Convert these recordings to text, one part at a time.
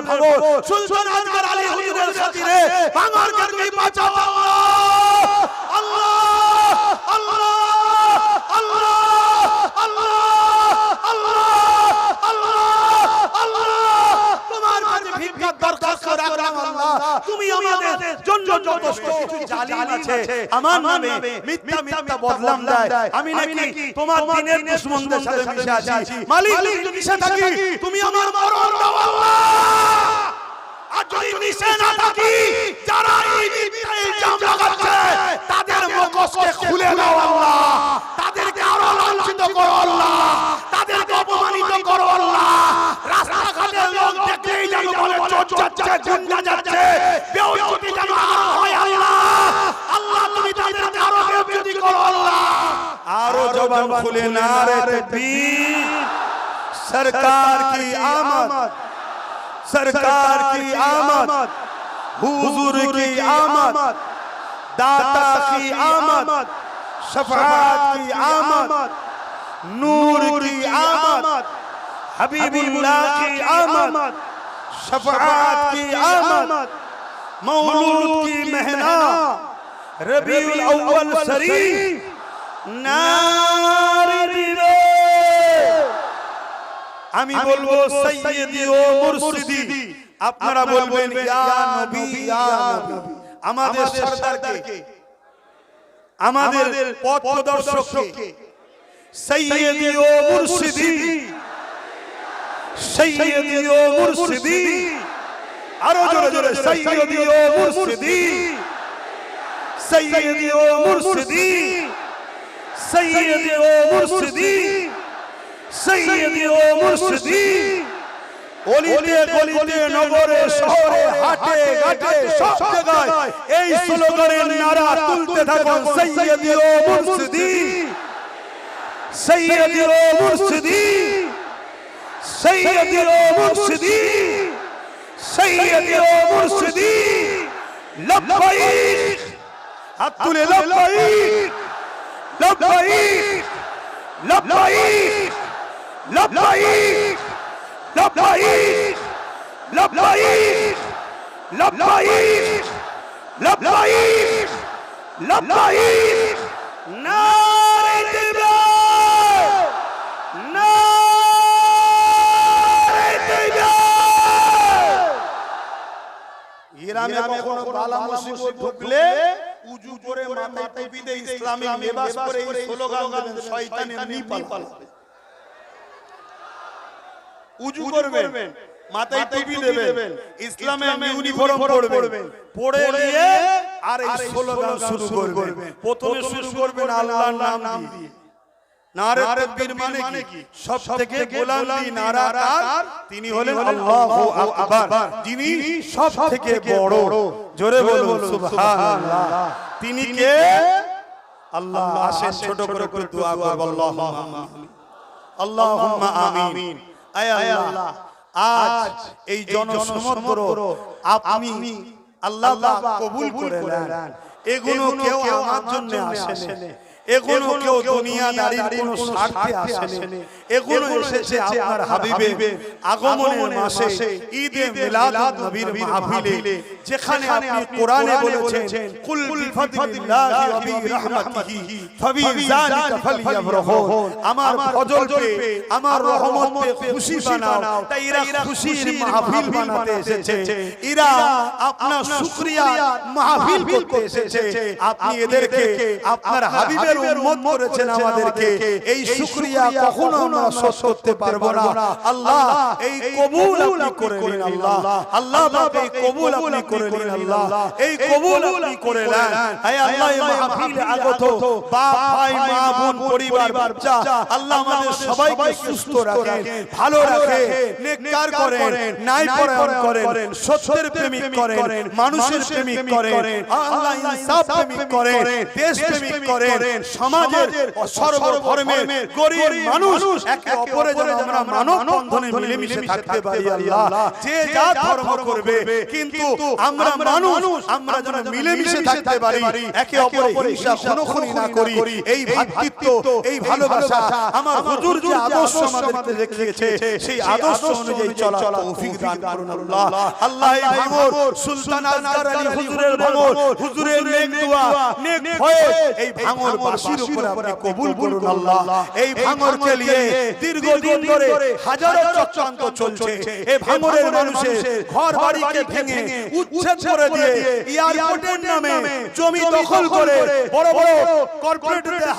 হুজুরের খবর সুলতান আজকার আলী হুজুরের খাতিরে ভাঙর করকে বাঁচাও আল্লাহ আল্লাহ আল্লাহ আল্লাহ আল্লাহ আল্লাহ আল্লাহ তোমার কাছে ভিক্ষার দরখাস্ত রাখলাম আল্লাহ তুমি আমাদের জন্য যথেষ্ট কিছু জালিম আছে। আমার নামে মিথ্যা মিথ্যা বদলাম দেয়। আমি নাকি তোমার দিনের দুশমনদের সাথে মিশে আছি। মালিক যদি মিশে থাকি। তুমি আমার মরণ দাও আল্লাহ আর যদি মিশে না থাকি যারা এই جب کھلے نعرے تکبیر سرکار کی آمد سرکار کی آمد حضور کی آمد داتا کی آمد شفاعت کی آمد نور کی آمد حبیب اللہ کی آمد شفاعت کی آمد مولود کی مہنا ربیع الأول سریع আমি বলব সৈয়দি ও মুর্শিদি। আপনারা বলবেন ইয়া নবী ইয়া নবী। আমাদের সরদারকে। আমাদের পথ প্রদর্শককে সৈয়দি ও মুর্শিদি। সৈয়দি ও মুর্শিদি। আরও জোরে জোরে সৈয়দি ও মুর্শিদি। সৈয়দি ও মুর্শিদি। সৈয়দি ও মুর্শিদি সৈয়দি ও মুর্শিদি অলিতে গলিতে নগরে শহরে হাটে ঘাটে সব জায়গায় এই স্লোগানের নারা তুলতে থাকুন সৈয়দি ও মুর্শিদি সৈয়দি ও মুর্শিদি সৈয়দি ও মুর্শিদি সৈয়দি ও মুর্শিদি লব্বাইক হাত তুলে লব্বাইক লব্বাইক লব্বাইক لبيك لبيك لبيك لبيك لبيك لبيك نار الدماء نار الدماء ইরানে কখনো বালা মুসিবত ঢুকলে উজু করে মাথায় টুপি দিয়ে ইসলামিক লেবাস পরে এই স্লোগান দেবেন শয়তান এমনি পালাবে উজু করবেন মাথায় টুপি দেবেন ইসলামের ইউনিফর্ম পরবেন পরে নিয়ে আর এই স্লোগান শুরু করবেন। প্রথমে শুরু করবেন আল্লাহর নাম দিয়ে। নারে তাকবীর মানে কি? সব থেকে গোলামি নারা কার তিনি হলেন আল্লাহু আকবার। যিনি সব থেকে বড়। জোরে বলুন সুবহানাল্লাহ। তিনি কে? আল্লাহ আসেন ছোট করে করে দোয়া করব আল্লাহুম্মা আল্লাহুম্মা আমিন। আয় আল্লাহ। আজ এই আপনি আল্লাহ কবুল করে নেন। এগুলো কেউ আমার জন্য আসেনি। এগুলো কেউ দুনিয়াদারির কোনো স্বার্থে আসেনি। এগুলো এসেছে আপনার হাবিবের আগমনের মাসে ঈদে মিলাদ নবীর মাহফিলে যেখানে আপনি কোরআনে বলেছেন কুল বিফাদিল্লাহি ওয়া বিরহমাতিহি ফাবিযালিকা ফালইফরাহুন আমার ফজল পে আমার রহমত পে খুশি বানাও তাই এরা খুশির মাহফিল বানাতে এসেছে। এরা আপনার শুকরিয়া মাহফিল করতে এসেছে। আপনি এদেরকে আপনার হাবিবের উম্মত করেছেন আমাদেরকে। এই শুকরিয়া কখনো আমরা শোধ করতে পারব না। আল্লাহ এই কবুল আপনি করে নিন আল্লাহ। আল্লাহ। পাক এই কবুল আপনি করে নিন আল্লাহ। এই কবুল আপনি করে নেন। হে আল্লাহ এই মাহফিলে আগত। বাপ ভাই মা বোন পরিবার বাচ্চা। আল্লাহ আমাদের সবাইকে সুস্থ রাখেন ভালো রাখেন নেককার করেন নাই পরায়ণ করেন সত্যের প্রেমিক করেন মানুষের প্রেমিক করেন আল্লাহ ইনসাফ প্রেমিক করেন দেশ প্রেমিক করেন সমাজের সর্বধর্মের গরিব মানুষ একে অপরে যেন আমরা মানব বন্ধনে মিলেমিশে থাকতে পারি আল্লাহ। যে যা ধর্ম করবে কিন্তু আমরা মানুষ আমরা যেন মিলেমিশে থাকতে পারি একে অপরে হিংসা খুনোখুনি না করি এই ভ্রাতৃত্ব এই ভালোবাসা আমার হুজুর যে আদর্শ আমাদেরকে দেখিয়েছে সেই আদর্শ অনুযায়ী চলা তৌফিক দান করুন আল্লাহ। আল্লাহ। এই ভাঙর সুলতান আজকার আলী হুজুরের ভাঙর হুজুরের নেক দোয়া নেক ভয়ে এই ভাঙর বাসির উপরে আপনি কবুল করুন আল্লাহ। এই ভাঙরকে নিয়ে দীর্ঘদিন ধরে হাজারো চক্রান্ত চলছে। এই ভাঙরের মানুষের ঘর বাড়িকে ভেঙে উচ্ছেদ করে দিয়ে এয়ারপোর্টের নামে জমি দখল করে বড় বড়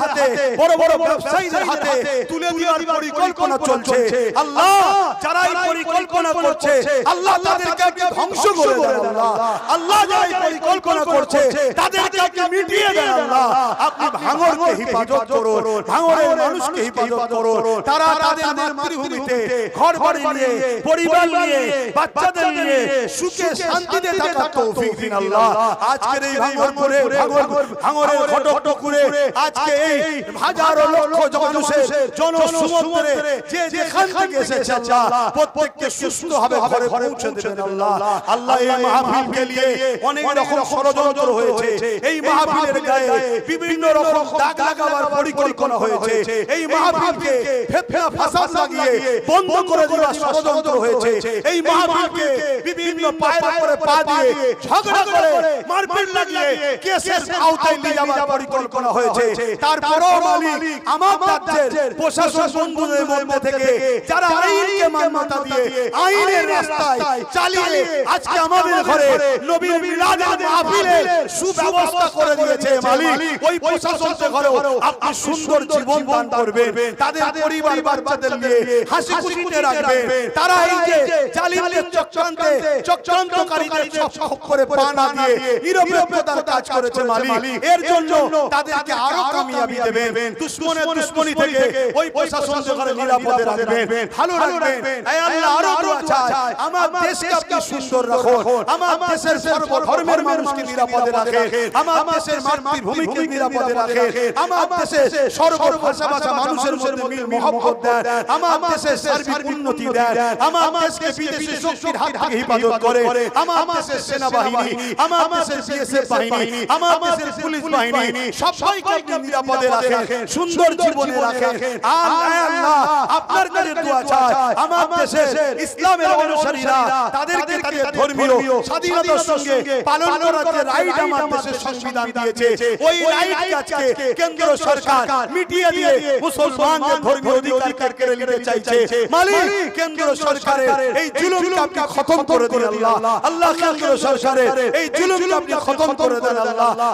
হাতে বড় বড় ব্যবসায়ীদের হাতে তুলে দেওয়ার পরিকল্পনা চলছে। আল্লাহ যারা এই পরিকল্পনা করছে আল্লাহ তাদেরকে আপনি ধ্বংস করে দেন আল্লাহ। আল্লাহ। যারা এই পরিকল্পনা করছে তাদেরকে আপনি মিটিয়ে দেন আল্লাহ। আপনি ভাঙরকে হিফাজত করুন। ভাঙরের মানুষকে হিফাজত করুন। তারা তাদের মাতৃভূমিতে ঘর বাড়ি নিয়ে পরিবার নিয়ে বাচ্চাদের নিয়ে সুখে শান্তিতে থাকার তৌফিক দিন আল্লাহ। আজকের এই ভাঙরপুরে ভাঙর ভাঙরের ঘটকটুকুরে আজকে এই হাজারো লক্ষ মানুষের জনসমুদ্রে যে যেখান থেকে এসেছে আল্লাহ প্রত্যেককে সুস্থভাবে ঘরে পৌঁছে দেবেন আল্লাহ। আল্লাহ। এই মাহফিলকে নিয়ে অনেক রকম ষড়যন্ত্র হয়েছে। এই মাহফিলের গায়ে বিভিন্ন রকম দাগ লাগাবার পরিকল্পনা হয়েছে এই মাহফিলকে ফেতনা ফাসাদ লাগিয়ে বন্ধ করে দেওয়ার ষড়যন্ত্র হয়েছে। এই মাহফিলকে বিভিন্ন পায়ের উপরে পা দিয়ে ঝগড়া করে মারপিট লাগিয়ে কেসের আওতায় নিয়ে যাওয়ার পরিকল্পনা হয়েছে। তারপরেও মালিক আমার রাজ্যের প্রশাসন বন্ধুদের মধ্যে থেকে যারা আইনকে মান্যতা দিয়ে আইনের রাস্তায় চালিয়ে আজকে আমাদের ঘরে নবীর মিলাদের মাহফিলের সুব্যবস্থা করে দিয়েছে মালিক। ওই প্রশাসনকে ঘরেও আপনি সুন্দর জীবন দান করবেন। তাদের পরিবার বাচ্চাদের নিয়ে হাসি খুশিতে রাখবেন। তারা এই যে জালিমদের চক্রান্তে চক্রান্তকারীদের সব করে পা না দিয়ে নিরপেক্ষতার কাজ করেছে মালিক। এর জন্য তাদেরকে আরও কামিয়াবি দেবেন। দুশ্মনের দুশ্মনী থেকে ওই প্রশাসনকে ঘরে নিরাপদে রাখবেন। ভালো রাখবেন। এই আল্লাহ আরও দোয়া চাই। আমার দেশকে আপনি সুন্দর রাখুন। আমার দেশের সর্ব ধর্মের মানুষকে নিরাপদে রাখেন আমার দেশের মাতৃভূমিকে নিরাপদে রাখেন আমার দেশে সর্ব ভাষা ভাষা মানুষের মধ্যে মিল মহব্বত দেন আমার দেশের সার্বিক উন্নতি দেন আমার দেশকে বিদেশি শক্তির হাত থেকে হেফাজত করে। আমার দেশের সেনাবাহিনী আমার দেশের বিএসএফ বাহিনী আমার দেশের পুলিশ বাহিনী সবাইকে আপনি নিরাপদে রাখেন সুন্দর জীবনে রাখেন আর আল্লাহ আপনার কাছে দোয়া চাই। আমার দেশের ইসলামের অনুসারীরা তাদেরকে তাদের ধর্মীয় স্বাধীনতার সঙ্গে পালন করার যে রাইট আমার দেশের সংবিধান দিয়েছে ওই রাইট আজকে কেন্দ্র সরকার মিটিয়ে দিয়ে মুসলমানদের ধর্মীয় অধিকার কেড়ে নিতে চাইছে। মালিক কেন্দ্র সরকারের এই জুলুমকে আপনি খতম করে দিন আল্লাহ। আল্লাহ কেন্দ্র সরকারের এই জুলুমকে আপনি খতম করে দেন আল্লাহ। আল্লাহ।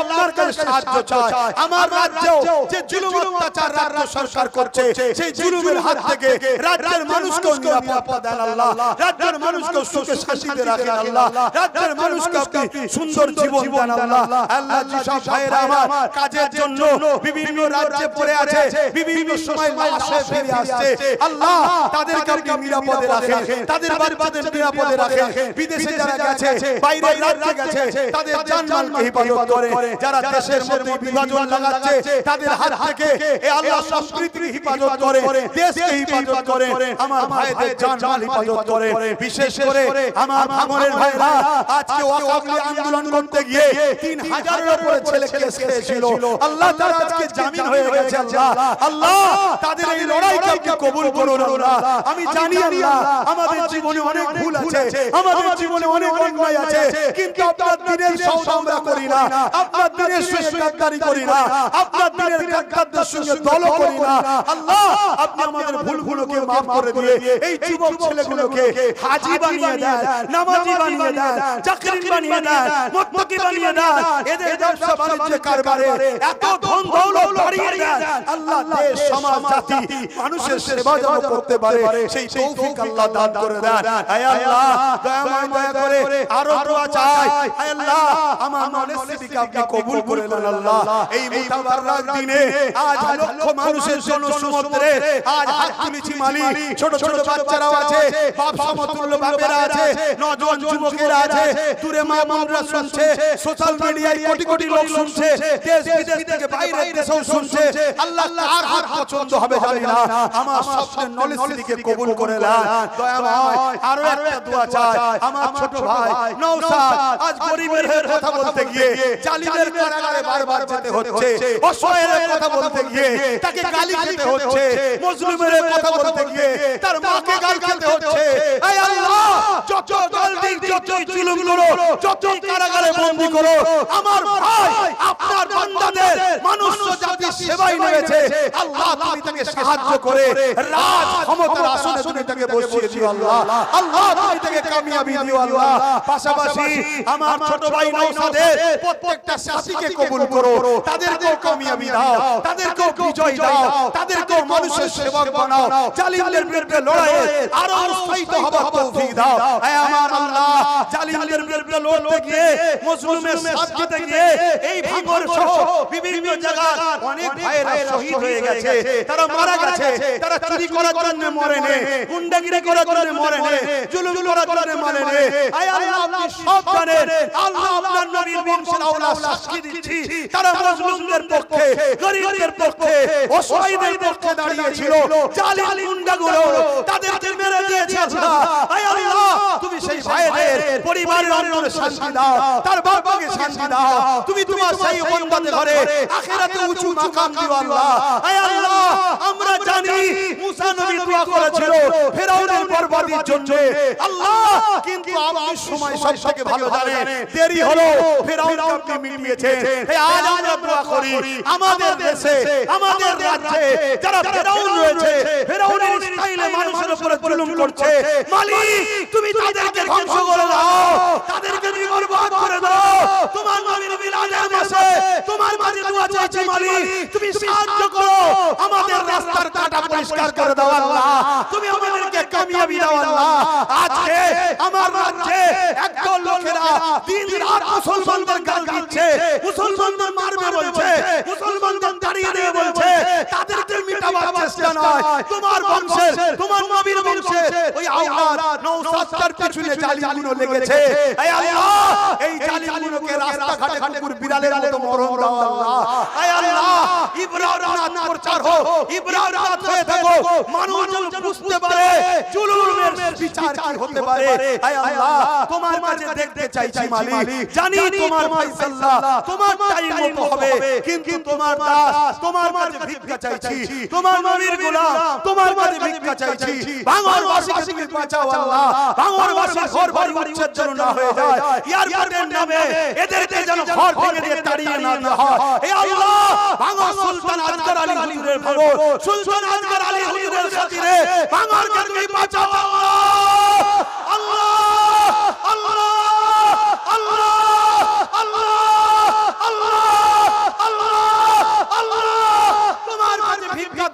আপনার কাছে সাহায্য চাই। আমার রাজ্যেও যে জুলুম অত্যাচার রাজ্য সরকার করছে সেই জুলুমের হাত থেকে রাজ্যের মানুষকে নিরাপত্তা দেন আল্লাহ। রাজ্যের মানুষকে সুখে শান্তিতে রাখেন আল্লাহ রাজ্যের মানুষকে আপনি সুন্দর জীবন দেন আল্লাহ। আল্লাহ। যেসব ভাইয়েরা আমার কাজের জন্য বিভিন্ন রাজ্যে পড়ে আছে বিভিন্ন সময় লাশ ফিরে আসছে আল্লাহ তাদেরকে আপনি নিরাপদে রাখেন তাদের বাচ্চাদের নিরাপদে রাখেন বিদেশে যারা গেছে বাইরে রাজ্যে গেছে তাদের জানমালকে হেফাজত করে যারা দেশের মধ্যে বিভাজন লাগাচ্ছে তাদের হাত থেকে এ আল্লাহ সংস্কৃতির হেফাজত করে দেশকে হেফাজত করে আমার ভাইদের জানমাল হেফাজত করে বিশেষ করে আমার ভাঙনের ভাইরা আজকে ওয়াকফলি আন্দোলন করতে গিয়ে তিন হাজারের উপরে ছেলে কেস খেয়েছিল আল্লাহ তারা আজকে জামিন হয়ে গেছে আল্লাহ। আল্লাহ। তাদের এই লড়াইকে আপনি কবুল করুন আল্লাহ। আমি জানি আল্লাহ আমাদের জীবনে অনেক ভুল আছে। আমাদের জীবনে অনেক অন্যায় আছে। কিন্তু আপনার দিনের আমরা করি না। আপনার দিনের শেষ গাদ্দারি করি না। আপনার দিনের গাদ্দারদের সঙ্গে দল করি না আল্লাহ আপনি আমাদের ভুলগুলোকে মাফ করে দিয়ে এই যুবক ছেলেগুলোকে হাজি বানিয়ে দেন নামাজি বানিয়ে দেন চাকরি বানিয়ে দেন মুত্তাকি বানিয়ে দেন এদের ব্যবসা বাণিজ্য কারবারে এত ধন দৌলত বাড়িয়ে দেন। আল্লাহ দেশ সমাজ জাতি মানুষের সেবা যেন করতে পারে সেই তৌফিক আল্লাহ দান করে দেন। আয় আল্লাহ দয়াময় দয়া করে আরও দোয়া চাই। আয় আল্লাহ আমার সিদ্দিকে আপনি কবুল করে নেন আল্লাহ। এই মুতাবারক দিনে আজ লক্ষ মানুষের জন্য সমুদ্রে আজ হাত তুলেছি মালিক ছোট ছোট বাচ্চারাও আছে বাপ সমতুল্য বাপেরা আছে নজওয়ান যুবকেরা আছে দূরে মা বোনরা শুনছে সোশ্যাল মিডিয়ায় কোটি কোটি লোক শুনছে দেশ বিদেশ থেকে বাইরের দেশেও শুনছে আল্লাহ কার হাত পছন্দ হবে জানি না আমার স্বপ্নের নলেজ সিটিকে কবুল করে না দয়াময় আরও একটা দোয়া চাই। আমার ছোট ভাই নওশাদ আজ গরিবের কথা বলতে গিয়ে জালিমের কারাগারে বারবার যেতে হচ্ছে অসহায়ের কথা বলতে গিয়ে তাকে গালি খেতে হচ্ছে মজলুমের কথা বলতে গিয়ে তার মাকে গাল খেতে হচ্ছে এই আল্লাহ যত জলদি যত জুলুম করো যত কারাগারে বন্দী করো আমার ভাই আপনার বান্দাদের মানুষ জাতির সেবায় নেমেছে। আল্লাহ তুমি তাকে সাহায্য করে। রাজ ক্ষমতার আসনে তুমি তাকে বসিয়ে দিও আল্লাহ। আল্লাহ তুমি তাকে কামিয়াবি দিও আল্লাহ। পাশাপাশি আমার ছোট ভাই নওশাদের প্রত্যেকটা সাথীকে কবুল করো। তাদেরকেও কামিয়াবি দাও। তাদেরকেও বিজয় দাও। তাদেরকেও মানুষের সেবক বানাও। জালিমদের বিরুদ্ধে লড়াইয়ে আরও উৎসাহিত হবার তৌফিক দাও। হে আমার আল্লাহ। জালিমদের বিরুদ্ধে লড়তে গিয়ে মজলুমের সাথ গিয়ে এই ভাঙর সহ বিভিন্ন জায়গায় অনেক ভাইয়েরা শহীদ হয়ে গেছে। তারা মারা গেছে। তারা চুরি করার জন্য মরে নে। গুন্ডাগিরি করার জন্য মরে নে। জুলুম করার জন্য মরে নে। আয় আল্লাহ আপনি সব জানেন। আল্লাহ আপনার নবীর বংশের আওলাদ সাক্ষী দিচ্ছি। তারা মজলুমদের পক্ষে গরিবদের পক্ষে অসহায়দের পক্ষে দাঁড়িয়েছিল। জালিম গুন্ডাগুলো তাদেরকে মেরে দিয়েছে। আল্লাহ আয় আল্লাহ তুমি পরিবারের অন্তরে শান্তি দাও। তার বাবাকে শান্তি দাও। তুমি তোমার সেই বন্দাদের ঘরে আখিরাতে উঁচু মাকাম দিও আল্লাহ। আয় আল্লাহ আমরা জানি মুসা নবী দোয়া করেছিল ফেরাউনের বরবাদির জন্য। আল্লাহ কিন্তু আপনি সময় সব ভালো জানেন দেরি হলো ফেরাউন আপনি মিটিয়েছেন এই আজ আমরা দোয়া করি আমাদের দেশে আমাদের রাজ্যে যারা ফেরাউন রয়েছে ফেরাউনের স্টাইলে মানুষের উপরে জুলুম করছে মালিক তুমি তাদেরকে ধ্বংস করে দাও। তাদেরকে তুমি বরবাদ করে দাও। তোমার নবীর মিলাদের মাসে তোমার মাঝে দোয়া চাইছে মালিক তুমি সাহায্য করো। আমাদের রাস্তার কাটা পরিষ্কার করে দাও আল্লাহ। তুমি আমাদেরকে কামিয়াবি দাও আল্লাহ। আজকে আমার রাজ্যে একদল লোকেরা দিন রাত মুসলমানদের গাল দিচ্ছে। মুসলমানদের মারবে বলছে। মুসলমানদের তাড়িয়ে দেবে বলছে। মিটাবার চেষ্টা নয় তোমার বংশের তোমার নবীর বংশের ওই আওলাদ নওশাদটার পিছনে জালিমগুলো লেগেছে। এই আল্লাহ এই জালিমগুলোকে রাস্তাঘাটে কুকুর বিড়ালের মতো মরণ দাও আল্লাহ। এই আল্লাহ ইব্রাহিম প্রচার হোক ইব্রাহিম হয়ে থাকো মানুষ বুঝতে পারে জুলুমের বিচার কি হতে পারে? এই আল্লাহ তোমার মাঝে দেখতে চাইছি মালিক জানি তোমার ফয়সালা তোমার টাইম মতো হবে কিন্তু তোমার দাস তোমার মাঝে ভিক্ষা চাইছি তোমার নবীর গোলাম তোমার কাছে ভিক্ষা চাইছি। ভাঙর বাসীকে তুমি বাঁচাও আল্লাহ। ভাঙর বাসীর ঘর বাড়ি উচ্ছেদ যেন না হয়ে যায়। এয়ারপোর্টের নামে এদেরকে যেন ঘর ভেঙে দিয়ে তাড়িয়ে না দেওয়া হয়। হে আল্লাহ ভাঙর সুলতান আজগর আলী হুজুরের ভাঙর সুলতান আজগর আলী হুজুরের খাতিরে ভাঙরকে তুমি বাঁচাও আল্লাহ আল্লাহ আল্লাহ আল্লাহ আল্লাহ আল্লাহ আল্লাহ আল্লাহ তোমার মাঝে ভিক্ষার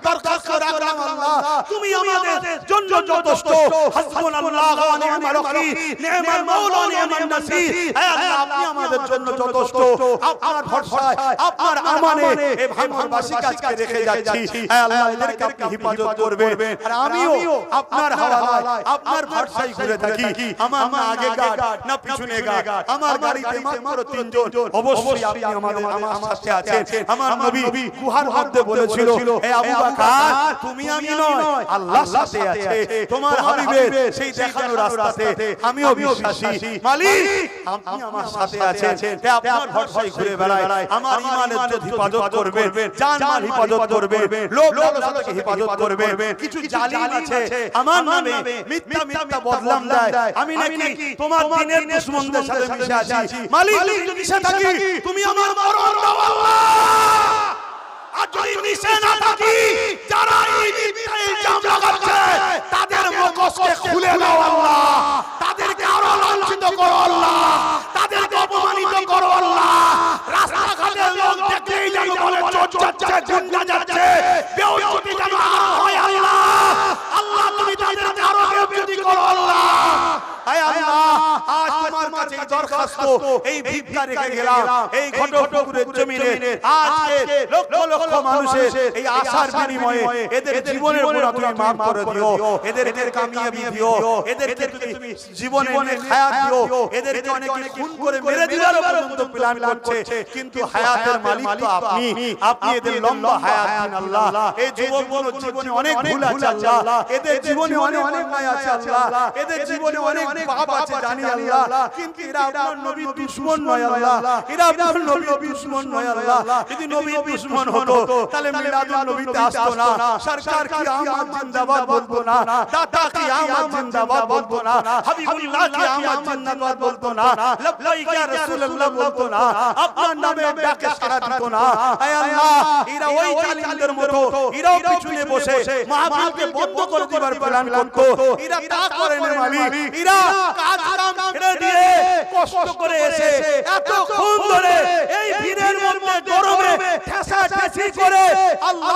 দরখাস্ত আল্লাহ। তুমি আমাদের জন্য যথেষ্ট। হাসবুনাল্লাহ ওয়া নি'মাল ওয়াকিল। নি'মাল মাওলা নি'মান নাসির। হে আল্লাহ আপনি আমাদের জন্য যথেষ্ট। আপনার ভরসায় আপনার আমানে এই ভাঙরবাসী কাজকে রেখে যাচ্ছি। হে আল্লাহ এদেরকে আপনি হেফাজত করবেন। আর আমিও আপনার হাওয়ালায় আপনার ভরসায় ঘুরে থাকি। আমার না আগে গার্ড না পিছনে গার্ড। আমার গাড়িতে মাত্র তিনজন। অবশ্যই আপনি আমাদের আমার সাথে আছেন। আমার নবী গুহার মধ্যে বলেছিল হে আবু বকর তুমি আমি নয় আল্লাহ সাথে আছে। তোমার হাবিবের সেই দেখানো রাস্তাতে আমিও বিশ্বাসী। মালিক আপনি আমার সাথে আছেন। আপনার ভরসায় ঘুরে বেড়াই আমার ইমানের যদি হেফাজত করবেন। জান মাল হেফাজত করবেন। লোক লালসা থেকে হেফাজত করবেন। কিছু জালিম আছে। আমার নামে মিথ্যা মিথ্যা বদনাম দেয়। আমি নাকি তোমার দিনের দুশমনদের সাথে মিশে আছি। মালিক যদি মিশে থাকি তুমি আমার মরণ দাও আল্লাহ আর যদি মিশে না থাকি, যারা এই মিথ্যা ইলজাম লাগাচ্ছে তাদের মুখোশকে খুলে দাও আল্লাহ। তাদেরকে আরও লাঞ্ছিত করো আল্লাহ। রাস্তাঘাটে লোক দেখলেই যেন বলে, চোর যাচ্ছে যাচ্ছে, বেউজ্জতি যেন আর হয় আল্লাহ আল্লাহ তুমি তাদেরকে আরও বেউজ্জতি করো আল্লাহ আয় আল্লাহ আজ তোমার কাছে দরখাস্ত এই ভিক্ষা রেখে গেলাম এই ঘটপুকুরের জমিনে। আজকে লক্ষ লক্ষ মানুষের এই আশার বিনিময়ে এদের জীবনের গুণা তুমি মাফ করে দিও এদেরকে কামিয়াবি দিও। এদেরকে তুমি জীবনে হায়াত দিও এদেরকে অনেকে খুন করে মেরে দেওয়ার পর্যন্ত প্ল্যান করছে কিন্তু হায়াতের মালিক তো আপনি। আপনি এদের লম্বা হায়াত দিন আল্লাহ। এই যুবকগুলো জীবনে অনেক ভুল আছে আল্লাহ। এদের জীবনে অনেক অন্যায় আছে আল্লাহ। এদের জীবনে অনেক পাপ আছে জানি আল্লাহ কিন্তু এরা আপনার নবীর দুশমন নয় আল্লাহ। এরা আপনার নবীর দুশমন নয় আল্লাহ। যদি নবীর দুশমন হতো তাহলে মিলাদুল নবীতে আসতো না। সরকার কি আহমদ জিন্দাবাদ বলতো না? দাদা কি আহমদ জিন্দাবাদ বলতো না? হাবিবুল্লাহ কি আহমদ জিন্দাবাদ বলতো না? লব্বাইক ইয়া রাসূলুল্লাহ বলতো না? আপনার নামে ডাকে সাড়া দিত না? আয় আল্লাহ এরা ওই জালিমদের মতো এরাও পিছনে বসে মাহফিলকে বন্ধ করে দিবার প্ল্যান করতো এরা তা করে না মালিক এরা কাজ কাম ছেড়ে দিয়ে কষ্ট করে এসে ধরে এই ভিড়ের মধ্যে গরমে ঠেসা ঠেসি করে আল্লাহ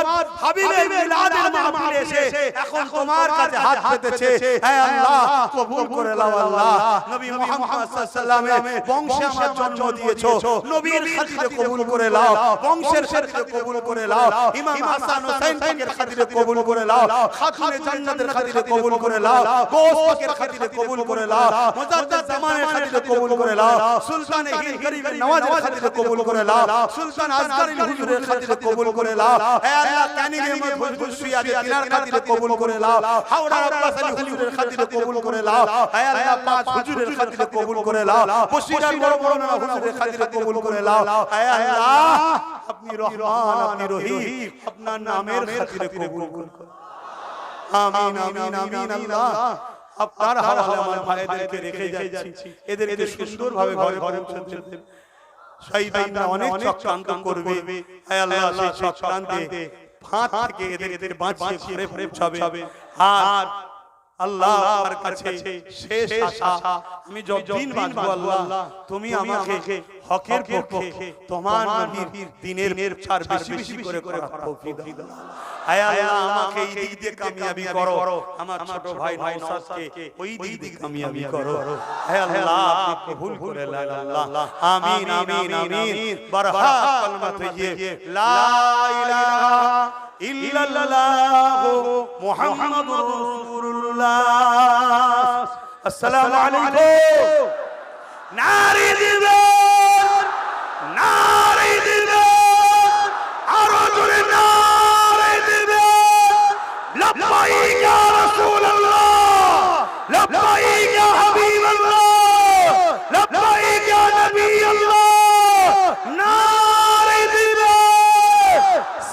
এরা হাবিবের মিলাদের মাহফিলে এসে এখন তোমার কাছে হাত পেতেছে। হে আল্লাহ কবুল করে নাও আল্লাহ। নবী মুহাম্মদ সাল্লাল্লাহু আলাইহি বংশে আমার জন্ম দিয়েছ। নবীর খাতিরে কবুল করে নাও। বংশের খাতিরে কবুল করে নাও। ইমাম হাসান হোসেন পাকের খাতিরে কবুল করে নাও। খাতুনে জান্নাতের খাতিরে কবুল করে নাও। গোস পাকের খাতিরে কবুল করে নাও মুজাদ্দাদ জামানের খাতিরে কবুল করে নাও। সুলতান হিন্দ গরিবের নওয়াজের খাতিরে কবুল করে নাও। সুলতান আসগরিল হুজুরের খাতিরে কবুল করে নাও হে আল্লাহ কানিগে মত হুজুর শুই আছে তিনার খাতিরে কবুল করে নাও হাওড়া আব্বাস আলী হুজুরের খাতিরে কবুল করে নাও হে আল্লাহ পাঁচ হুজুরের খাতিরে কবুল করে নাও বসিরার বড় বড় না হুজুরের খাতিরে কবুল করে নাও হে আল্লাহ আপনি রহমান আপনি রহিম আপনার নামের খাতিরে কবুল করুন আমিন আমিন আমিন আল্লাহ। আপনার হাওয়ালে আমার ভাইদেরকে রেখে যাচ্ছি। এদেরকে সুন্দরভাবে ঘরে ঘরে পৌঁছে শয়তানরা অনেক চক্রান্ত করবে। হে আল্লাহ সেই চক্রান্তে ফাঁদ থেকে এদের এদের বাঁচিয়ে ঘরে ঘরে পৌঁছাবে আর আল্লাহর কাছে শেষ আশা। আমি যতদিন বাঁচবো আল্লাহ তুমি আমাকে হকের পক্ষে তোমার নবীর দিনের চার বেশি বেশি করে করার তৌফিক দাও। আয় আল্লাহ আমাকে এই দিক দিয়ে কামিয়াবি করো। আমার ছোট ভাই নওশাদকে ওই দিক দিয়ে কামিয়াবি করো। হে আল্লাহ আপনি কবুল করে নেন আল্লাহ। আমিন আমিন আমিন বারহা কলমা তৈয়ব লা ইলাহা ইল্লাল্লাহ মুহাম্মাদুর রাসূলুল্লাহ আসসালামু আলাইকুম। নারী দিবেন নারী দিবেন আরও জোরে নারী দিবেন লব্বাইক ইয়া রাসূলুল্লাহ লব্বাইক ইয়া হাবিবাল্লাহ লব্বাইক ইয়া নবিয়াল্লাহ নারী দিবেন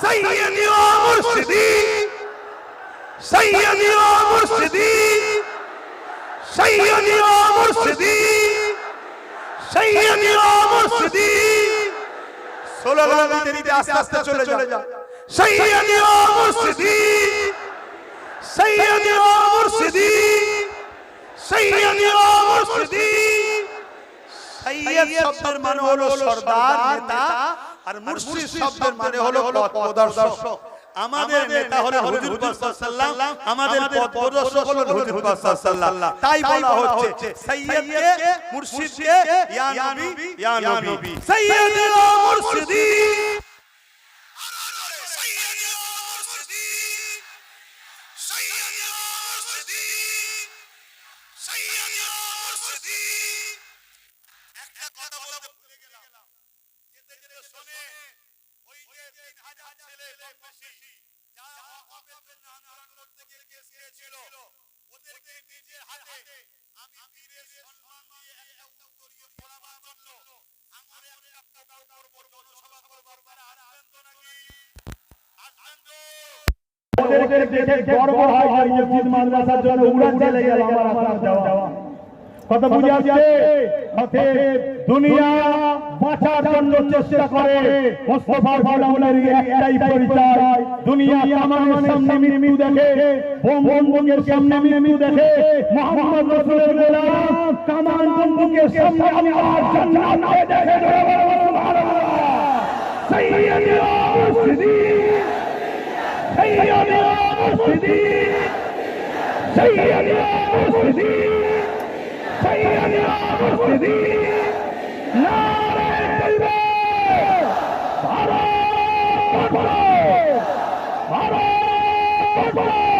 সাইয়্যিদি ওয়া মুরশিদি সাইয়্যিদি ওয়া মুরশিদি সাইয়্যিদি ওয়া মুরশিদি সাইয়্যিদি ওয়া মুরশিদি। সোলালাম দিতে দিতে আস্তে আস্তে চলে যা সাইয়্যিদি ওয়া মুরশিদি। সাইয়্যিদি ওয়া মুরশিদি। সাইয়্যিদি ওয়া মুরশিদি। সাইয়্যিদ শব্দের মানে হলো সর্দার নেতা আর মুর্শিদ শব্দের মানে হলো পথ প্রদর্শক। আমাদের নেতা হলেন হুজুর পাক আমাদের পথ প্রদর্শক হলেন হুজুর পাক সাল্লাল্লাহু তাই বলা হচ্ছে সাইয়্যিদকে মুর্শিদকে ইয়া নবী ইয়া নবী। সাইয়্যিদুল মুর্শিদি ওদেরকে দেখে গর্ব হয় যে মসজিদ মাদ্রাসার জন্য উড়ান চলে গেল আমার আপনার যাওয়া। কথা বুঝে আসছে? অতএব দুনিয়া বাঁচার জন্য চেষ্টা করে মোস্তফার গোলামের একটাই পরিচয়। দুনিয়া কামানের সামনে মৃত্যু দেখে বন্দুকের সামনে মৃত্যু দেখে মোহাম্মদ রসুলের গোলাম কামান বন্দুকের সামনে আমি আমার জান্নাত দেখে সুবহানাল্লাহ সাইয়্যিদুল سيدنا المرسلين سيدنا المرسلين سيدنا المرسلين نار التكبير भारत भारत भारत